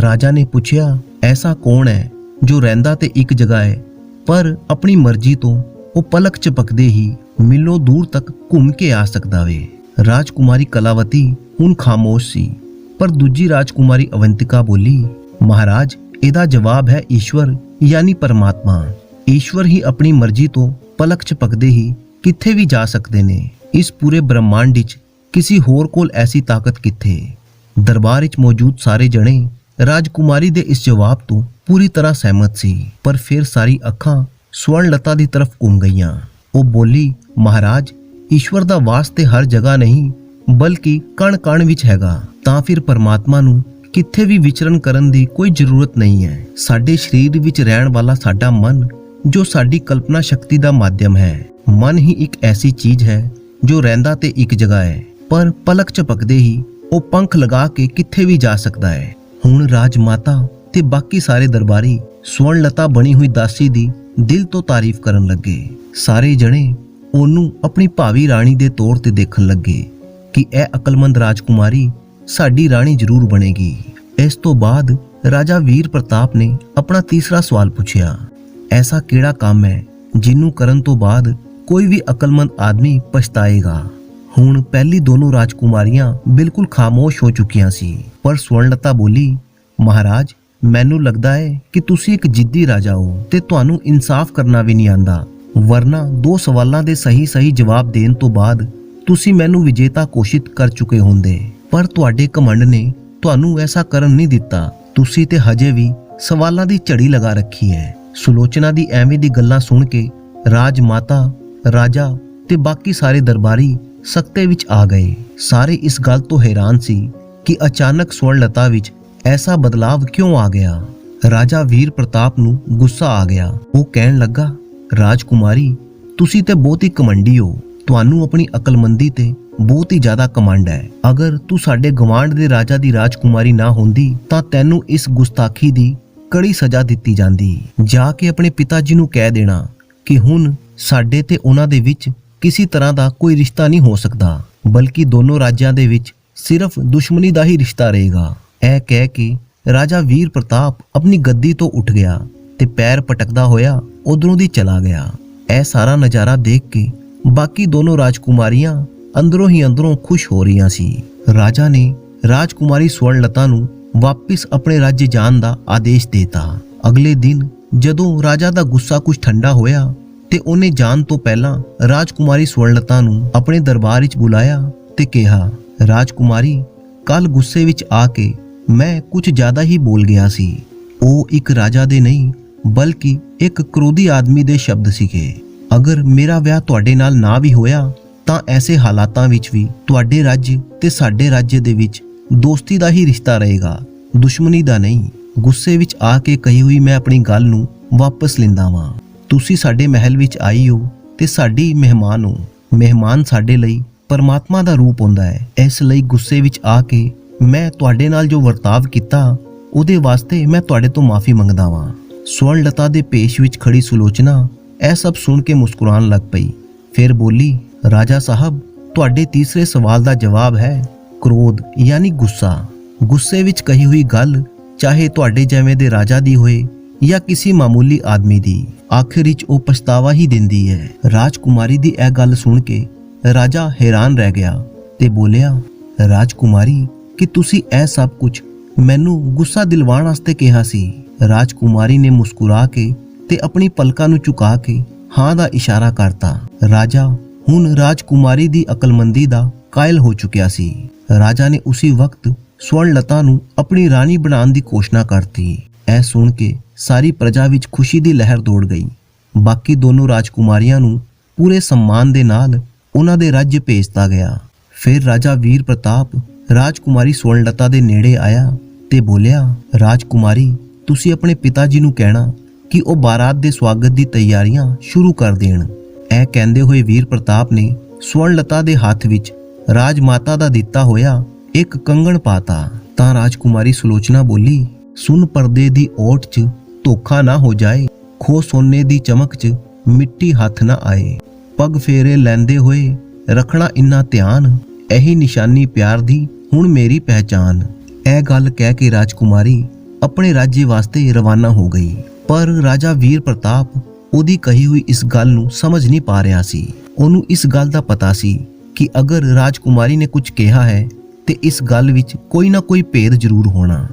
ਰਾਜਾ ਨੇ ਪੁੱਛਿਆ, ਐਸਾ ਕੌਣ ਹੈ ਜੋ ਰਹਿੰਦਾ ਤੇ ਇੱਕ ਜਗ੍ਹਾ ਹੈ, ਪਰ ਆਪਣੀ ਮਰਜ਼ੀ ਤੋਂ ਉਹ ਪਲਕ ਚਪਕਦੇ ਹੀ ਮਿਲੋਂ ਦੂਰ ਤੱਕ ਘੁੰਮ ਕੇ ਆ ਸਕਦਾ ਵੇ? ਰਾਜਕੁਮਾਰੀ ਕਲਾਵਤੀ ਹੁਣ ਖਾਮੋਸ਼ ਸੀ। ਪਰ ਦੂਜੀ ਰਾਜਕੁਮਾਰੀ ਅਵੰਤਿਕਾ ਬੋਲੀ, ਮਹਾਰਾਜ, ਇਹਦਾ ਜਵਾਬ ਹੈ ਈਸ਼ਵਰ, ਯਾਨੀ ਪਰਮਾਤਮਾ। ਈਸ਼ਵਰ ਹੀ ਆਪਣੀ ਮਰਜ਼ੀ ਤੋਂ ਪਲਕ ਝਪਕਦੇ ਹੀ ਕਿੱਥੇ ਵੀ ਜਾ ਸਕਦੇ ਨੇ। ਇਸ ਪੂਰੇ ਬ੍ਰਹਮਾਂਡ ਵਿੱਚ ਕਿਸੇ ਹੋਰ ਕੋਲ ਐਸੀ ਤਾਕਤ ਕਿੱਥੇ? ਦਰਬਾਰ ਵਿੱਚ ਮੌਜੂਦ ਸਾਰੇ ਜਣੇ ਰਾਜਕੁਮਾਰੀ ਦੇ ਇਸ ਜਵਾਬ ਤੋਂ ਪੂਰੀ ਤਰ੍ਹਾਂ ਸਹਿਮਤ ਸੀ, ਪਰ ਫਿਰ ਸਾਰੀ ਅੱਖਾਂ ਸਵਰਣਲਤਾ ਦੀ ਤਰਫ ਘੁੰਮ ਗਈਆਂ। ਉਹ ਬੋਲੀ, ਮਹਾਰਾਜ, ਈਸ਼ਵਰ ਦਾ ਵਾਸਤੇ ਹਰ ਜਗ੍ਹਾ ਨਹੀਂ, ਬਲਕਿ ਕਣ-ਕਣ ਵਿੱਚ ਹੈਗਾ। ਤਾਂ ਫਿਰ ਪਰਮਾਤਮਾ ਨੂੰ ਕਿੱਥੇ ਵੀ ਵਿਚਰਨ ਕਰਨ ਦੀ ਕੋਈ ਜ਼ਰੂਰਤ ਨਹੀਂ ਹੈ। ਸਾਡੇ ਸਰੀਰ ਵਿੱਚ ਰਹਿਣ ਵਾਲਾ ਸਾਡਾ ਮਨ, ਜੋ ਸਾਡੀ ਕਲਪਨਾ ਸ਼ਕਤੀ ਦਾ ਮਾਧਿਅਮ ਹੈ। ਮਨ ਹੀ ਇੱਕ ਐਸੀ ਚੀਜ਼ ਹੈ, ਜੋ ਰਹਿੰਦਾ ਤੇ ਇੱਕ ਜਗ੍ਹਾ ਹੈ। ਪਰ ਪਲਕ ਝਪਕਦੇ ਹੀ ਉਹ ਪੰਖ ਲਗਾ ਕੇ ਕਿੱਥੇ ਵੀ ਜਾ ਸਕਦਾ ਹੈ। ਹੁਣ ਰਾਜ ਮਾਤਾ ਤੇ ਬਾਕੀ ਸਾਰੇ ਦਰਬਾਰੀ ਸਵਰਣਲਤਾ ਬਣੀ ਹੋਈ ਦਾਸੀ ਦੀ ਦਿਲ ਤੋਂ ਤਾਰੀਫ ਕਰਨ ਲੱਗੇ। ਸਾਰੇ ਜਣੇ ਉਹਨੂੰ ਆਪਣੀ ਭਾਵੀ ਰਾਣੀ ਦੇ ਤੌਰ ਤੇ ਦੇਖਣ ਲੱਗੇ ਕਿ ਇਹ ਅਕਲਮੰਦ ਰਾਜਕੁਮਾਰੀ ਸਾਡੀ ਰਾਣੀ ਜ਼ਰੂਰ ਬਣੇਗੀ। ਇਸ ਤੋਂ ਬਾਅਦ ਰਾਜਾ ਵੀਰ ਪ੍ਰਤਾਪ ਨੇ ਆਪਣਾ ਤੀਸਰਾ ਸਵਾਲ ਪੁੱਛਿਆ। ਐਸਾ ਕਿਹੜਾ ਕੰਮ ਹੈ ਜਿਹਨੂੰ ਕਰਨ ਤੋਂ ਬਾਅਦ ਕੋਈ ਵੀ ਅਕਲਮੰਦ ਆਦਮੀ ਪਛਤਾਏਗਾ? ਹੁਣ ਪਹਿਲੀ ਦੋਨੋਂ ਰਾਜਕੁਮਾਰੀਆਂ ਬਿਲਕੁਲ ਖਾਮੋਸ਼ ਹੋ ਚੁੱਕੀਆਂ ਸੀ, ਪਰ ਸਵਰਣਤਾ ਬੋਲੀ, ਮਹਾਰਾਜ, ਮੈਨੂੰ ਲੱਗਦਾ ਹੈ ਕਿ ਤੁਸੀਂ ਇੱਕ ਜਿੱਦੀ ਰਾਜਾ ਹੋ ਤੇ ਤੁਹਾਨੂੰ ਇਨਸਾਫ ਕਰਨਾ ਵੀ ਨਹੀਂ ਆਂਦਾ। ਵਰਨਾ ਦੋ ਸਵਾਲਾਂ ਦੇ ਸਹੀ ਸਹੀ ਜਵਾਬ ਦੇਣ ਤੋਂ ਬਾਅਦ ਤੁਸੀਂ ਮੈਨੂੰ ਵਿਜੇਤਾ ਘੋਸ਼ਿਤ ਕਰ ਚੁੱਕੇ ਹੁੰਦੇ। ਪਰ ਤੁਹਾਡੇ ਕਮੰਡ ਨੇ ਤੁਹਾਨੂੰ ਐਸਾ ਕਰਨ ਨਹੀਂ ਦਿੱਤਾ। ਤੁਸੀਂ ਤੇ ਹਜੇ ਵੀ ਸਵਾਲਾਂ ਦੀ ਝੜੀ ਲਗਾ ਰੱਖੀ ਹੈ। ਸੁਲੋਚਨਾ ਦੀ ਐਵੇਂ ਦੀ ਗੱਲਾਂ ਸੁਣ ਕੇ ਰਾਜ ਮਾਤਾ ਰਾਜਾ ਤੇ ਬਾਕੀ ਸਾਰੇ ਦਰਬਾਰੀ ਸਖਤੇ ਵਿੱਚ ਆ ਗਏ। ਸਾਰੇ ਇਸ ਗੱਲ ਤੋਂ ਹੈਰਾਨ ਸੀ ਕਿ ਅਚਾਨਕ ਸਵਰਣਲਤਾ ਵਿੱਚ ਐਸਾ ਬਦਲਾਵ ਕਿਉਂ ਆ ਗਿਆ। ਰਾਜਾ ਵੀਰ ਪ੍ਰਤਾਪ ਨੂੰ ਗੁੱਸਾ ਆ ਗਿਆ। ਉਹ ਕਹਿਣ ਲੱਗਾ, ਰਾਜਕੁਮਾਰੀ, ਤੁਸੀਂ ਤੇ ਬਹੁਤ ਹੀ ਕਮੰਡੀ ਹੋ। ਤੁਹਾਨੂੰ ਆਪਣੀ ਅਕਲਮੰਦੀ ਤੇ ਬਹੁਤ ਹੀ ਜ਼ਿਆਦਾ ਕਮਾਂਡ ਹੈ। ਅਗਰ ਤੂੰ ਸਾਡੇ ਗਵਾਂਡ ਦੇ ਰਾਜਾ ਦੀ ਰਾਜਕੁਮਾਰੀ ਨਾ ਹੁੰਦੀ, ਤਾਂ ਤੈਨੂੰ ਇਸ ਗੁਸਤਾਖੀ ਦੀ ਕੜੀ ਸਜ਼ਾ ਦਿੱਤੀ ਜਾਂਦੀ। ਜਾ ਕੇ ਆਪਣੇ ਪਿਤਾ ਜੀ ਨੂੰ ਕਹਿ ਦੇਣਾ ਕਿ ਹੁਣ ਸਾਡੇ ਤੇ ਉਹਨਾਂ ਦੇ ਵਿੱਚ ਕਿਸੇ ਤਰ੍ਹਾਂ ਦਾ ਕੋਈ ਰਿਸ਼ਤਾ ਨਹੀਂ ਹੋ ਸਕਦਾ, ਬਲਕਿ ਦੋਨੋਂ ਰਾਜਾਂ ਦੇ ਵਿੱਚ ਸਿਰਫ ਦੁਸ਼ਮਣੀ ਦਾ ਹੀ ਰਿਸ਼ਤਾ ਰਹੇਗਾ। ਇਹ ਕਹਿ ਕੇ ਰਾਜਾ ਵੀਰ ਪ੍ਰਤਾਪ ਆਪਣੀ ਗੱਦੀ ਤੋਂ ਉੱਠ ਗਿਆ ਤੇ ਪੈਰ ਪਟਕਦਾ ਹੋਇਆ ਉਧਰੋਂ ਦੀ ਚਲਾ ਗਿਆ। ਇਹ ਸਾਰਾ ਨਜ਼ਾਰਾ ਦੇਖ ਕੇ ਬਾਕੀ ਦੋਨੋਂ ਰਾਜਕੁਮਾਰੀਆਂ ਅੰਦਰੋਂ ਹੀ ਅੰਦਰੋਂ ਖੁਸ਼ ਹੋ ਰਹੀਆਂ ਸੀ। ਰਾਜਾ ਨੇ ਰਾਜਕੁਮਾਰੀ ਸਵਰਣਲਤਾ ਨੂੰ ਵਾਪਿਸ ਆਪਣੇ ਰਾਜ ਜਾਣ ਦਾ ਆਦੇਸ਼ ਦਿੱਤਾ। ਅਗਲੇ ਦਿਨ ਜਦੋਂ ਰਾਜਾ ਦਾ ਗੁੱਸਾ ਕੁਝ ਠੰਡਾ ਹੋਇਆ ਤੇ ਉਹਨੇ ਜਾਣ ਤੋਂ ਪਹਿਲਾਂ ਰਾਜਕੁਮਾਰੀ ਸਵਰਣਲਤਾ ਨੂੰ ਆਪਣੇ ਦਰਬਾਰ ਵਿੱਚ ਬੁਲਾਇਆ ਤੇ ਕਿਹਾ, ਰਾਜਕੁਮਾਰੀ ਕੱਲ ਗੁੱਸੇ ਵਿੱਚ ਆ ਕੇ ਮੈਂ ਕੁਝ ਜ਼ਿਆਦਾ ਹੀ ਬੋਲ ਗਿਆ ਸੀ। ਉਹ ਇੱਕ ਰਾਜਾ ਦੇ ਨਹੀਂ, ਬਲਕਿ ਇੱਕ ਕ੍ਰੋਧੀ ਆਦਮੀ ਦੇ ਸ਼ਬਦ ਸੀਗੇ। ਅਗਰ ਮੇਰਾ ਵਿਆਹ ਤੁਹਾਡੇ ਨਾਲ ਨਾ ਵੀ ਹੋਇਆ, ਤਾਂ ਐਸੇ ਹਾਲਾਤਾਂ ਵਿੱਚ ਵੀ ਤੁਹਾਡੇ ਰਾਜ ਤੇ ਸਾਡੇ ਰਾਜ ਦੇ ਵਿੱਚ ਦੋਸਤੀ ਦਾ ਹੀ ਰਿਸ਼ਤਾ ਰਹੇਗਾ, ਦੁਸ਼ਮਣੀ ਦਾ ਨਹੀਂ। ਗੁੱਸੇ ਵਿੱਚ ਆ ਕੇ ਕਹੀ ਹੋਈ ਮੈਂ ਆਪਣੀ ਗੱਲ ਨੂੰ ਵਾਪਸ ਲੈਂਦਾ ਵਾਂ। ਤੁਸੀਂ ਸਾਡੇ ਮਹਿਲ ਵਿੱਚ ਆਈ ਹੋ ਤੇ ਸਾਡੀ ਮਹਿਮਾਨ ਹੋ। ਮਹਿਮਾਨ ਸਾਡੇ ਲਈ ਪਰਮਾਤਮਾ ਦਾ ਰੂਪ ਹੁੰਦਾ ਹੈ। ਇਸ ਲਈ ਗੁੱਸੇ ਵਿੱਚ ਆ ਕੇ ਮੈਂ ਤੁਹਾਡੇ ਨਾਲ ਜੋ ਵਰਤਾਵ ਕੀਤਾ, ਉਹਦੇ ਵਾਸਤੇ ਮੈਂ ਤੁਹਾਡੇ ਤੋਂ ਮਾਫੀ ਮੰਗਦਾ ਵਾਂ। ਸਵਰਣਲਤਾ ਦੇ ਪੇਸ਼ ਵਿੱਚ ਖੜੀ ਸੁਲੋਚਨਾ ਇਹ ਸਭ ਸੁਣ ਕੇ ਮੁਸਕਰਾਉਣ ਲੱਗ ਪਈ। ਫਿਰ ਬੋਲੀ, ਰਾਜਾ ਸਾਹਿਬ, ਤੁਹਾਡੇ ਤੀਸਰੇ ਸਵਾਲ ਦਾ ਜਵਾਬ ਹੈ ਕ੍ਰੋਧ, ਯਾਨੀ ਗੁੱਸਾ। ਗੁੱਸੇ ਵਿੱਚ ਕਹੀ ਹੋਈ ਗੱਲ, ਚਾਹੇ ਤੁਹਾਡੇ ਜਿਵੇਂ ਦੇ ਰਾਜਾ ਦੀ ਹੋਏ ਜਾਂ ਕਿਸੇ ਮਾਮੂਲੀ ਆਦਮੀ ਦੀ, ਆਖਿਰ ਵਿੱਚ ਉਹ ਪਛਤਾਵਾ ਹੀ ਦਿੰਦੀ ਹੈ। ਰਾਜਕੁਮਾਰੀ ਦੀ ਇਹ ਗੱਲ ਸੁਣ ਕੇ ਰਾਜਾ ਹੈਰਾਨ ਰਹਿ ਗਿਆ ਤੇ ਬੋਲਿਆ, ਰਾਜਕੁਮਾਰੀ, ਕਿ ਤੁਸੀਂ ਇਹ ਸਭ ਕੁਝ ਮੈਨੂੰ ਗੁੱਸਾ ਦਿਲਵਾਉਣ ਵਾਸਤੇ ਕਿਹਾ ਸੀ? ਰਾਜਕੁਮਾਰੀ ਨੇ ਮੁਸਕਰਾ ਕੇ ਤੇ ਆਪਣੀ ਪਲਕਾਂ ਨੂੰ ਝੁਕਾ ਕੇ ਹਾਂ ਦਾ ਇਸ਼ਾਰਾ ਕਰਤਾ। ਰਾਜਾ ਹੁਣ ਰਾਜਕੁਮਾਰੀ ਦੀ ਅਕਲਮੰਦੀ ਦਾ ਕਾਇਲ ਹੋ ਚੁੱਕਿਆ ਸੀ। ਰਾਜਾ ਨੇ ਉਸੇ ਵਕਤ ਸਵਰਣਲਤਾ ਨੂੰ ਆਪਣੀ ਰਾਣੀ ਬਣਾਉਣ ਦੀ ਕੋਸ਼ਿਸ਼ ਕਰਤੀ। ਇਹ ਸੁਣ ਕੇ ਸਾਰੀ ਪ੍ਰਜਾ ਵਿੱਚ ਖੁਸ਼ੀ ਦੀ ਲਹਿਰ ਦੌੜ ਗਈ। ਬਾਕੀ ਦੋਨੋਂ ਰਾਜਕੁਮਾਰੀਆਂ ਨੂੰ ਪੂਰੇ ਸਨਮਾਨ ਦੇ ਨਾਲ ਉਹਨਾਂ ਦੇ ਰਾਜ ਭੇਜਤਾ ਗਿਆ। ਫਿਰ ਰਾਜਾ ਵੀਰ ਪ੍ਰਤਾਪ ਰਾਜਕੁਮਾਰੀ ਸਵਰਣਲਤਾ ਦੇ ਨੇੜੇ ਆਇਆ ਤੇ ਬੋਲਿਆ, ਰਾਜਕੁਮਾਰੀ, ਤੁਸੀਂ ਆਪਣੇ ਪਿਤਾ ਜੀ ਨੂੰ ਕਹਿਣਾ ਕਿ ਉਹ ਬਾਰਾਤ ਦੇ ਸਵਾਗਤ ਦੀ ਤਿਆਰੀਆਂ ਸ਼ੁਰੂ ਕਰ ਦੇਣ। ਇਹ ਕਹਿੰਦੇ ਹੋਏ ਵੀਰ ਪ੍ਰਤਾਪ ਨੇ ਸਵਰਣਲਤਾ ਦੇ ਹੱਥ ਵਿੱਚ ਰਾਜਮਾਤਾ ਦਾ ਦਿੱਤਾ ਹੋਇਆ ਇੱਕ ਕੰਗਣ ਪਾਤਾ। ਤਾਂ ਰਾਜਕੁਮਾਰੀ ਸੁਲੋਚਨਾ ਬੋਲੀ, ਸੁਨ ਪਰਦੇ ਦੀ ਓਟ 'ਚ ਧੋਖਾ ਨਾ ਹੋ ਜਾਏ ਖੋ ਸੋਨੇ ਦੀ ਚਮਕ 'ਚ ਮਿੱਟੀ ਹੱਥ ਨਾ ਆਏ। ਪਗ ਫੇਰੇ ਲੈਂਦੇ ਹੋਏ ਰੱਖਣਾ ਇੰਨਾ ਧਿਆਨ, ਇਹੀ ਨਿਸ਼ਾਨੀ ਪਿਆਰ ਦੀ ਹੁਣ ਮੇਰੀ ਪਹਿਚਾਨ ਇਹ ਗੱਲ ਕਹਿ ਕੇ ਰਾਜਕੁਮਾਰੀ ਆਪਣੇ ਰਾਜੇ ਵਾਸਤੇ ਰਵਾਨਾ ਹੋ ਗਈ। ਪਰ ਰਾਜਾ ਵੀਰ ਪ੍ਰਤਾਪ ਉਹਦੀ ਕਹੀ ਹੋਈ ਇਸ ਗੱਲ ਨੂੰ ਸਮਝ ਨਹੀਂ ਪਾ ਰਿਹਾ ਸੀ। ਉਹਨੂੰ ਇਸ ਗੱਲ ਦਾ ਪਤਾ ਸੀ ਕਿ ਅਗਰ ਰਾਜਕੁਮਾਰੀ ਨੇ ਕੁਝ ਕਿਹਾ ਹੈ, ਤੇ ਇਸ ਗੱਲ ਵਿੱਚ ਕੋਈ ਨਾ ਕੋਈ ਭੇਦ ਜ਼ਰੂਰ ਹੋਣਾ।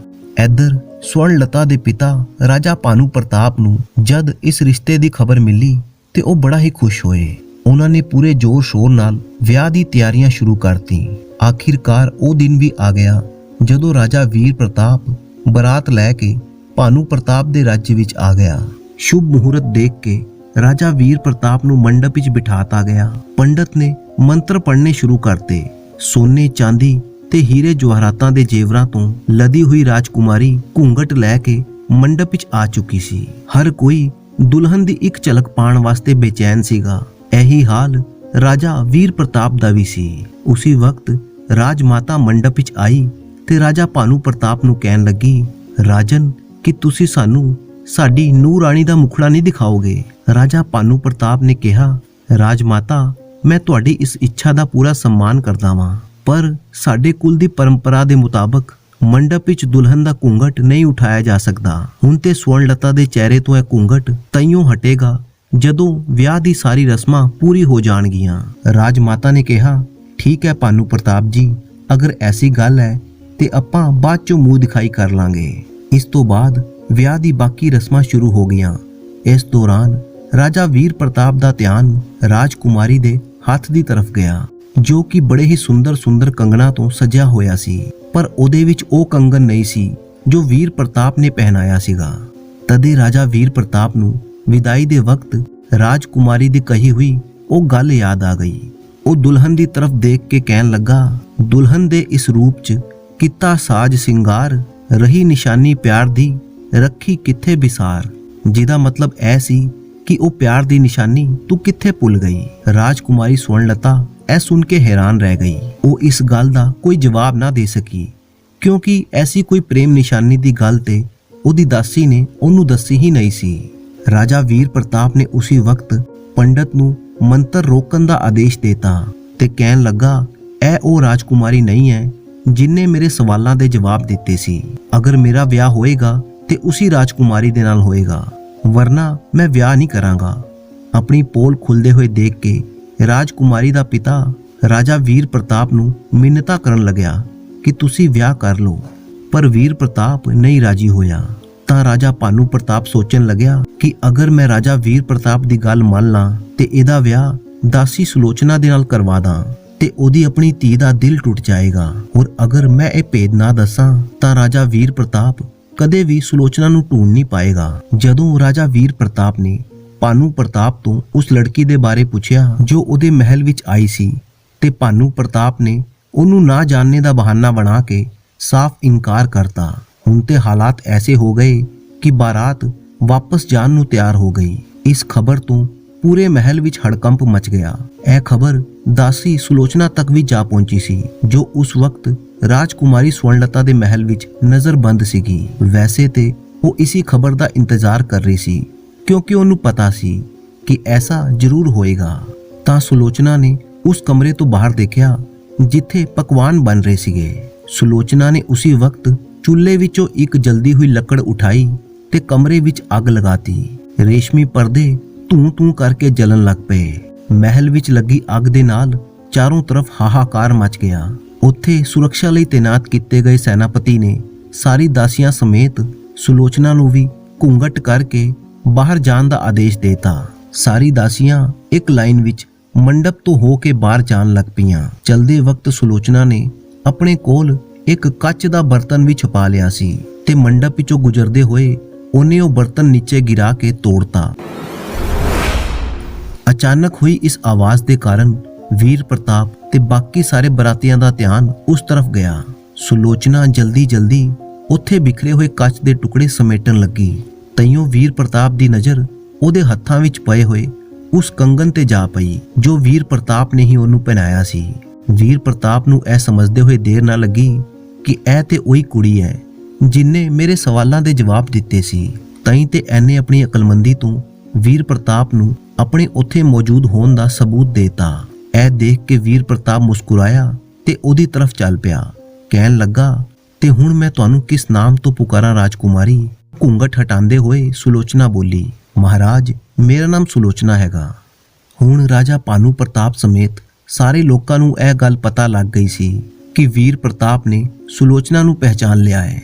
ਇੱਧਰ ਸਵਰਣਲਤਾ ਦੇ ਪਿਤਾ ਰਾਜਾ ਭਾਨੂ ਪ੍ਰਤਾਪ ਨੂੰ ਜਦ ਇਸ ਰਿਸ਼ਤੇ ਦੀ ਖਬਰ ਮਿਲੀ, ਤੇ ਉਹ ਬੜਾ ਹੀ ਖੁਸ਼ ਹੋਏ। ਉਹਨਾਂ ਨੇ ਪੂਰੇ ਜ਼ੋਰ ਸ਼ੋਰ ਨਾਲ ਵਿਆਹ ਦੀ ਤਿਆਰੀਆਂ ਸ਼ੁਰੂ ਕਰਤੀ। ਆਖਿਰਕਾਰ ਉਹ ਦਿਨ ਵੀ ਆ ਗਿਆ, ਜਦੋਂ ਰਾਜਾ ਵੀਰ ਪ੍ਰਤਾਪ ਬਰਾਤ ਲੈ ਕੇ ਭਾਨੂ ਪ੍ਰਤਾਪ ਦੇ ਰਾਜ ਵਿੱਚ ਆ ਗਿਆ। ਸ਼ੁਭ ਮਹੂਰਤ ਦੇਖ ਕੇ ਰਾਜਾ ਵੀਰ ਪ੍ਰਤਾਪ ਨੂੰ ਮੰਡਪ ਵਿੱਚ ਬਿਠਾਤਾ ਗਿਆ। ਪੰਡਤ ਨੇ ਮੰਤਰ ਪੜ੍ਹਨੇ ਸ਼ੁਰੂ ਕਰਤੇ। ਸੋਨੇ, ਚਾਂਦੀ ਤੇ ਹੀਰੇ ਜਵਾਹਰਾਤਾਂ ਦੇ ਜੇਵਰਾਂ ਤੋਂ ਲਦੀ ਹੋਈ ਰਾਜਕੁਮਾਰੀ ਘੂੰਘਟ ਲੈ ਕੇ ਮੰਡਪ ਵਿੱਚ ਆ ਚੁੱਕੀ ਸੀ। ਹਰ ਕੋਈ ਦੁਲਹਨ ਦੀ ਇੱਕ ਝਲਕ ਪਾਣ ਵਾਸਤੇ ਬੇਚੈਨ ਸੀਗਾ। ਇਹੀ ਹਾਲ ਰਾਜਾ ਵੀਰ ਪ੍ਰਤਾਪ ਦਾ ਵੀ ਸੀ। ਉਸੇ ਵਕਤ ਰਾਜਮਾਤਾ ਮੰਡਪ ਵਿੱਚ ਆਈ ਤੇ ਰਾਜਾ ਭਾਨੂ ਪ੍ਰਤਾਪ ਨੂੰ ਕਹਿਣ ਲੱਗੀ, ਰਾਜਨ ਕਿ ਤੁਸੀਂ ਸਾਨੂੰ ਸਾਡੀ ਨੂਰ ਰਾਣੀ ਦਾ ਮੁਖੜਾ ਨਹੀਂ ਦਿਖਾਓਗੇ। ਰਾਜਾ ਪਾਨੂ ਪ੍ਰਤਾਪ ਨੇ ਕਿਹਾ, ਰਾਜਮਾਤਾ, ਮੈਂ ਤੁਹਾਡੀ ਇਸ ਇੱਛਾ ਦਾ ਪੂਰਾ ਸਨਮਾਨ ਕਰਦਾ ਵਾਂ। ਪਰ ਸਾਡੇ ਕੁਲ ਦੀ ਪਰੰਪਰਾ ਦੇ ਮੁਤਾਬਕ ਮੰਡਪ ਵਿੱਚ ਦੁਲਹਨ ਦਾ ਘੁੰਗਟ ਨਹੀਂ ਉਠਾਇਆ ਜਾ ਸਕਦਾ। ਹੁਣ ਤੇ ਸਵਰਣਲਤਾ ਦੇ ਚਿਹਰੇ ਤੋਂ ਇਹ ਘੁੰਗਟ ਤਈਓ ਹਟੇਗਾ, ਜਦੋਂ ਵਿਆਹ ਦੀ ਸਾਰੀ ਰਸਮਾਂ ਪੂਰੀ ਹੋ ਜਾਣਗੀਆਂ। ਰਾਜ ਮਾਤਾ ਨੇ ਕਿਹਾ, ਠੀਕ ਹੈ ਪਾਨੂ ਪ੍ਰਤਾਪ ਜੀ, ਅਗਰ ਐਸੀ ਗੱਲ ਹੈ ਤੇ ਆਪਾਂ ਬਾਅਦ ਚੋਂ ਮੂੰਹ ਦਿਖਾਈ ਕਰ ਲਾਂਗੇ। ਇਸ ਤੋਂ ਬਾਅਦ ਵਿਆਹ ਦੀ ਬਾਕੀ ਰਸਮਾਂ ਸ਼ੁਰੂ ਹੋ ਗਈਆਂ। ਇਸ ਦੌਰਾਨ ਰਾਜਾ ਵੀਰ ਪ੍ਰਤਾਪ ਦਾ ਧਿਆਨ ਰਾਜਕੁਮਾਰੀ ਦੇ ਹੱਥ ਦੀ ਤਰਫ ਗਿਆ, ਜੋ ਕਿ ਬੜੇ ਹੀ ਸੁੰਦਰ ਸੁੰਦਰ ਕੰਗਣਾ ਤੋਂ ਸਜਿਆ ਹੋਇਆ ਸੀ। ਪਰ ਉਹਦੇ ਵਿੱਚ ਉਹ ਕੰਗਣ ਨਹੀਂ ਸੀ, ਜੋ ਵੀਰ ਪ੍ਰਤਾਪ ਨੇ ਪਹਿਨਾਇਆ ਸੀਗਾ। ਤਦੇ ਰਾਜਾ ਵੀਰ ਪ੍ਰਤਾਪ ਨੂੰ ਵਿਦਾਈ ਦੇ ਵਕਤ ਰਾਜਕੁਮਾਰੀ ਦੀ ਕਹੀ ਹੋਈ ਉਹ ਗੱਲ ਯਾਦ ਆ ਗਈ। ਉਹ ਦੁਲਹਨ ਦੀ ਤਰਫ ਦੇਖ ਕੇ ਕਹਿਣ ਲੱਗਾ, ਦੁਲਹਨ ਦੇ ਇਸ ਰੂਪ 'ਚ ਕੀਤਾ ਸਾਜ ਸਿੰਗਾਰ ਰਹੀ ਨਿਸ਼ਾਨੀ ਪਿਆਰ ਦੀ ਰੱਖੀ ਕਿੱਥੇ ਵਿਸਾਰ? ਜਿਹਦਾ ਮਤਲਬ ਐ ਸੀ ਕਿ ਉਹ ਪਿਆਰ ਦੀ ਨਿਸ਼ਾਨੀ ਤੂੰ ਕਿੱਥੇ ਭੁੱਲ ਗਈ? ਰਾਜਕੁਮਾਰੀ ਸਵਰਣਲਤਾ ਇਹ ਸੁਣ ਕੇ ਹੈਰਾਨ ਰਹਿ ਗਈ। ਉਹ ਇਸ ਗੱਲ ਦਾ ਕੋਈ ਜਵਾਬ ਨਾ ਦੇ ਸਕੀ, ਕਿਉਂਕਿ ਐਸੀ ਕੋਈ ਪ੍ਰੇਮ ਨਿਸ਼ਾਨੀ ਦੀ ਗੱਲ ਤੇ ਉਹਦੀ ਦਾਸੀ ਨੇ ਉਹਨੂੰ ਦੱਸੀ ਹੀ ਨਹੀਂ ਸੀ। ਰਾਜਾ ਵੀਰ ਪ੍ਰਤਾਪ ਨੇ ਉਸੇ ਵਕਤ ਪੰਡਤ ਨੂੰ ਮੰਤਰ ਰੋਕਣ ਦਾ ਆਦੇਸ਼ ਦਿੱਤਾ ਤੇ ਕਹਿਣ ਲੱਗਾ ਇਹ ਉਹ ਰਾਜਕੁਮਾਰੀ ਨਹੀਂ ਹੈ ਜਿਨਨੇ ਮੇਰੇ ਸਵਾਲਾਂ ਦੇ ਜਵਾਬ ਦਿੱਤੇ ਸੀ, ਅਗਰ ਮੇਰਾ ਵਿਆਹ ਹੋਏਗਾ ਤੇ ਉਸੇ ਰਾਜਕੁਮਾਰੀ ਦੇ ਨਾਲ ਹੋਏਗਾ, ਵਰਨਾ ਮੈਂ ਵਿਆਹ ਨਹੀਂ ਕਰਾਂਗਾ। ਆਪਣੀ ਪੋਲ ਖੁੱਲਦੇ ਹੋਏ ਦੇਖ ਕੇ ਰਾਜਕੁਮਾਰੀ ਦਾ ਪਿਤਾ ਰਾਜਾ ਵੀਰ ਪ੍ਰਤਾਪ ਨੂੰ ਮਿੰਨਤਾ ਕਰਨ ਲੱਗਿਆ ਕਿ ਤੁਸੀਂ ਵਿਆਹ ਕਰ ਲਓ, ਪਰ ਵੀਰ ਪ੍ਰਤਾਪ ਨਹੀਂ ਰਾਜੀ ਹੋਇਆ। ਤਾਂ ਰਾਜਾ ਭਾਨੂ ਪ੍ਰਤਾਪ ਸੋਚਣ ਲੱਗਿਆ ਕਿ ਅਗਰ ਮੈਂ ਰਾਜਾ ਵੀਰ ਪ੍ਰਤਾਪ ਦੀ ਗੱਲ ਮੰਨ ਲਾਂ ਤੇ ਇਹਦਾ ਵਿਆਹ ਦਾਸੀ ਸੁਲੋਚਨਾ ਦੇ ਨਾਲ ਕਰਵਾ ਦਾਂ। ਤੇ ਉਹਦੀ ਆਪਣੀ ਧੀ ਦਾ ਦਿਲ ਟੁੱਟ ਜਾਏਗਾ। ਔਰ ਅਗਰ ਮੈਂ ਇਹ ਭੇਦ ਨਾ ਦੱਸਾਂ, ਤਾਂ ਰਾਜਾ ਵੀਰ ਪ੍ਰਤਾਪ ਕਦੇ ਵੀ ਸੁਲੋਚਨਾ ਨੂੰ ਢੂੰਡ ਨਹੀਂ ਪਾਏਗਾ। ਜਦੋਂ ਰਾਜਾ ਵੀਰ ਪ੍ਰਤਾਪ ਨੇ ਭਾਨੂ ਪ੍ਰਤਾਪ ਤੋਂ ਉਸ ਲੜਕੀ ਦੇ ਬਾਰੇ ਪੁੱਛਿਆ, ਜੋ ਉਹਦੇ ਮਹਿਲ ਵਿੱਚ ਆਈ ਸੀ, ਤੇ ਪਾਨੂ ਪ੍ਰਤਾਪ ਨੇ ਉਹਨੂੰ ਨਾ ਜਾਣਨੇ ਦਾ ਬਹਾਨਾ ਬਣਾ ਕੇ ਸਾਫ਼ ਇਨਕਾਰ ਕਰਤਾ। ਹੁਣ ਤੇ ਹਾਲਾਤ ਐਸੇ ਹੋ ਗਏ ਕਿ ਬਾਰਾਤ ਵਾਪਸ ਜਾਣ ਨੂੰ ਤਿਆਰ ਹੋ ਗਈ। ਇਸ ਖਬਰ ਤੋਂ ਪੂਰੇ ਮਹਿਲ ਵਿੱਚ ਹੜਕੰਪ ਮਚ ਗਿਆ। ਇਹ ਖਬਰ ਦਾਸੀ ਸੁਲੋਚਨਾ ਤੱਕ ਵੀ ਜਾ ਪਹੁੰਚੀ ਸੀ, ਜੋ ਉਸ ਵਕਤ ਰਾਜਕੁਮਾਰੀ ਸਵਰਣਲਤਾ ਦੇ ਮਹਿਲ ਵਿੱਚ ਨਜ਼ਰਬੰਦ ਸੀਗੀ। ਵੈਸੇ ਤੇ ਉਹ ਇਸੀ ਖਬਰ ਦਾ ਇੰਤਜ਼ਾਰ ਕਰ ਰਹੀ ਸੀ, ਕਿਉਂਕਿ ਉਹਨੂੰ ਪਤਾ ਸੀ ਕਿ ਐਸਾ ਜ਼ਰੂਰ ਹੋਏਗਾ। ਤਾਂ ਸੁਲੋਚਨਾ ਨੇ ਉਸ ਕਮਰੇ ਤੋਂ ਬਾਹਰ ਦੇਖਿਆ, ਜਿੱਥੇ ਪਕਵਾਨ ਬਣ ਰਹੇ ਸੀਗੇ। ਸੁਲੋਚਨਾ ਨੇ ਉਸੇ ਵਕਤ ਚੁੱਲ੍ਹੇ ਵਿੱਚੋਂ ਇੱਕ ਜਲਦੀ ਹੋਈ ਲੱਕੜ ਉਠਾਈ ਤੇ ਕਮਰੇ ਵਿੱਚ ਅੱਗ ਲਗਾਤੀ ਰੇਸ਼ਮੀ ਪਰਦੇ ਧੂੰ ਧੂੰ ਕਰਕੇ ਜਲਣ ਲੱਗ ਪਏ। ਮਹਿਲ ਵਿੱਚ ਲੱਗੀ ਅੱਗ ਦੇ ਨਾਲ ਚਾਰੋਂ ਤਰਫ ਹਾਹਾਕਾਰ ਮਚ ਗਿਆ। ਉੱਥੇ ਸੁਰੱਖਿਆ ਲਈ ਤਾਇਨਾਤ ਕੀਤੇ ਗਏ ਸੈਨਾਪਤੀ ਨੇ ਸਾਰੀ ਦਾਸੀਆਂ ਸਮੇਤ ਸੁਲੋਚਨਾ ਨੂੰ ਵੀ ਘੁੰਗਟ ਕਰਕੇ ਬਾਹਰ ਜਾਣ ਦਾ ਆਦੇਸ਼ ਦੇਤਾ। ਸਾਰੀ ਦਾਸੀਆਂ ਇੱਕ ਲਾਈਨ ਵਿੱਚ ਮੰਡਪ ਤੋਂ ਹੋ ਕੇ ਬਾਹਰ ਜਾਣ ਲੱਗ ਪਈਆਂ। ਚਲਦੇ ਵਕਤ ਸੁਲੋਚਨਾ ਨੇ ਆਪਣੇ ਕੋਲ ਇੱਕ ਕੱਚ ਦਾ ਬਰਤਨ ਵੀ ਛੁਪਾ ਲਿਆ ਸੀ ਤੇ ਮੰਡਪ ਵਿੱਚੋਂ ਗੁਜ਼ਰਦੇ ਹੋਏ ਉਹਨੇ ਉਹ ਬਰਤਨ ਨੀਚੇ ਗਿਰਾ ਕੇ ਤੋੜਤਾ। ਅਚਾਨਕ ਹੋਈ ਇਸ ਆਵਾਜ਼ ਦੇ ਕਾਰਨ ਵੀਰ ਪ੍ਰਤਾਪ ਤੇ ਬਾਕੀ ਸਾਰੇ ਬਰਾਤੀਆਂ ਦਾ ਧਿਆਨ ਉਸ ਤਰਫ ਗਿਆ। ਸੁਲੋਚਨਾ ਜਲਦੀ ਜਲਦੀ ਉੱਥੇ ਬਿਖਰੇ ਹੋਏ ਕੱਚ ਦੇ ਟੁਕੜੇ ਸਮੇਟਣ ਲੱਗੀ। ਤਈਓ ਵੀਰ ਪ੍ਰਤਾਪ ਦੀ ਨਜ਼ਰ ਉਹਦੇ ਹੱਥਾਂ ਵਿੱਚ ਪਏ ਹੋਏ ਉਸ ਕੰਗਨ ਤੇ ਜਾ ਪਈ, ਜੋ ਵੀਰ ਪ੍ਰਤਾਪ ਨੇ ਹੀ ਉਹਨੂੰ ਪਹਿਨਾਇਆ ਸੀ। ਵੀਰ ਪ੍ਰਤਾਪ ਨੂੰ ਇਹ ਸਮਝਦੇ ਹੋਏ ਦੇਰ ਨਾ ਲੱਗੀ ਕਿ ਇਹ ਤੇ ਉਹੀ ਕੁੜੀ ਹੈ, ਜਿਨੇ ਮੇਰੇ ਸਵਾਲਾਂ ਦੇ ਜਵਾਬ ਦਿੱਤੇ ਸੀ। ਤਈ ਤੇ ਐਨੇ ਆਪਣੀ ਅਕਲਮੰਦੀ ਤੋਂ ਵੀਰ ਪ੍ਰਤਾਪ ਨੂੰ ਆਪਣੇ ਉੱਥੇ ਮੌਜੂਦ ਹੋਣ ਦਾ ਸਬੂਤ ਦੇਤਾ। ਇਹ ਦੇਖ ਕੇ ਵੀਰ ਪ੍ਰਤਾਪ ਮੁਸਕੁਰਾਇਆ ਤੇ ਉਹਦੀ ਤਰਫ ਚੱਲ ਪਿਆ। ਕਹਿਣ ਲੱਗਾ, ਤੇ ਹੁਣ ਮੈਂ ਤੁਹਾਨੂੰ ਕਿਸ ਨਾਮ ਤੋਂ ਪੁਕਾਰਾਂ ਰਾਜਕੁਮਾਰੀ? ਘੁੰਗਟ ਹਟਾਉਂਦੇ ਹੋਏ ਸੁਲੋਚਨਾ ਬੋਲੀ, ਮਹਾਰਾਜ, ਮੇਰਾ ਨਾਮ ਸੁਲੋਚਨਾ ਹੈਗਾ। ਹੁਣ ਰਾਜਾ ਪਾਨੂ ਪ੍ਰਤਾਪ ਸਮੇਤ ਸਾਰੇ ਲੋਕਾਂ ਨੂੰ ਇਹ ਗੱਲ ਪਤਾ ਲੱਗ ਗਈ ਸੀ ਕਿ ਵੀਰ ਪ੍ਰਤਾਪ ਨੇ ਸੁਲੋਚਨਾ ਨੂੰ ਪਹਿਚਾਨ ਲਿਆ ਹੈ।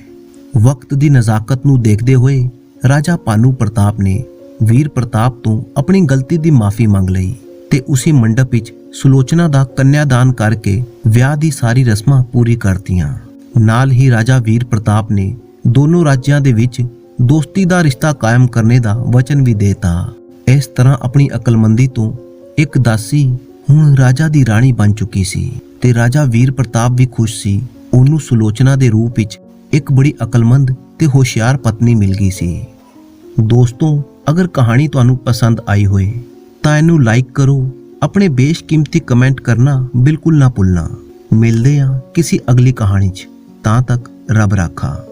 ਵਕਤ ਦੀ ਨਜ਼ਾਕਤ ਨੂੰ ਦੇਖਦੇ ਹੋਏ ਰਾਜਾ ਪਾਨੂ ਪ੍ਰਤਾਪ ਨੇ ਵੀਰ ਪ੍ਰਤਾਪ ਤੋਂ ਆਪਣੀ ਗਲਤੀ ਦੀ ਮਾਫੀ ਮੰਗ ਲਈ ਤੇ ਉਸੇ ਮੰਡਪ ਵਿੱਚ ਸੁਲੋਚਨਾ ਦਾ ਕੰਨਿਆਦਾਨ ਕਰਕੇ ਵਿਆਹ ਦੀ ਸਾਰੀ ਰਸਮਾਂ ਪੂਰੀ ਕਰਤੀਆਂ। ਨਾਲ ਹੀ ਰਾਜਾ ਵੀਰ ਪ੍ਰਤਾਪ ਨੇ ਦੋਨੋਂ ਰਾਜਿਆਂ ਦੇ ਵਿੱਚ ਦੋਸਤੀ ਦਾ ਰਿਸ਼ਤਾ ਕਾਇਮ ਕਰਨੇ ਦਾ ਵਚਨ ਵੀ ਦੇਤਾ। ਇਸ ਤਰ੍ਹਾਂ ਆਪਣੀ ਅਕਲਮੰਦੀ ਤੋਂ ਇੱਕ ਦਾਸੀ ਹੁਣ ਰਾਜਾ ਦੀ ਰਾਣੀ ਬਣ ਚੁੱਕੀ ਸੀ ਤੇ ਰਾਜਾ ਵੀਰ ਪ੍ਰਤਾਪ ਵੀ ਖੁਸ਼ ਸੀ। ਉਹਨੂੰ ਸੁਲੋਚਨਾ ਦੇ ਰੂਪ ਵਿੱਚ ਇੱਕ ਬੜੀ ਅਕਲਮੰਦ ਤੇ ਹੋਸ਼ਿਆਰ ਪਤਨੀ ਮਿਲ ਗਈ ਸੀ। ਦੋਸਤੋ ਅਗਰ ਕਹਾਣੀ ਤੁਹਾਨੂੰ ਪਸੰਦ ਆਈ ਹੋਏ, ਤਾਂ ਇਹਨੂੰ ਲਾਈਕ ਕਰੋ, ਆਪਣੇ ਬੇਸ਼ਕੀਮਤੀ ਕਮੈਂਟ ਕਰਨਾ ਬਿਲਕੁਲ ਨਾ ਭੁੱਲਣਾ। ਮਿਲਦੇ ਹਾਂ ਕਿਸੇ ਅਗਲੀ ਕਹਾਣੀ 'ਚ। ਤਾਂ ਤੱਕ ਰੱਬ ਰਾਖਾ।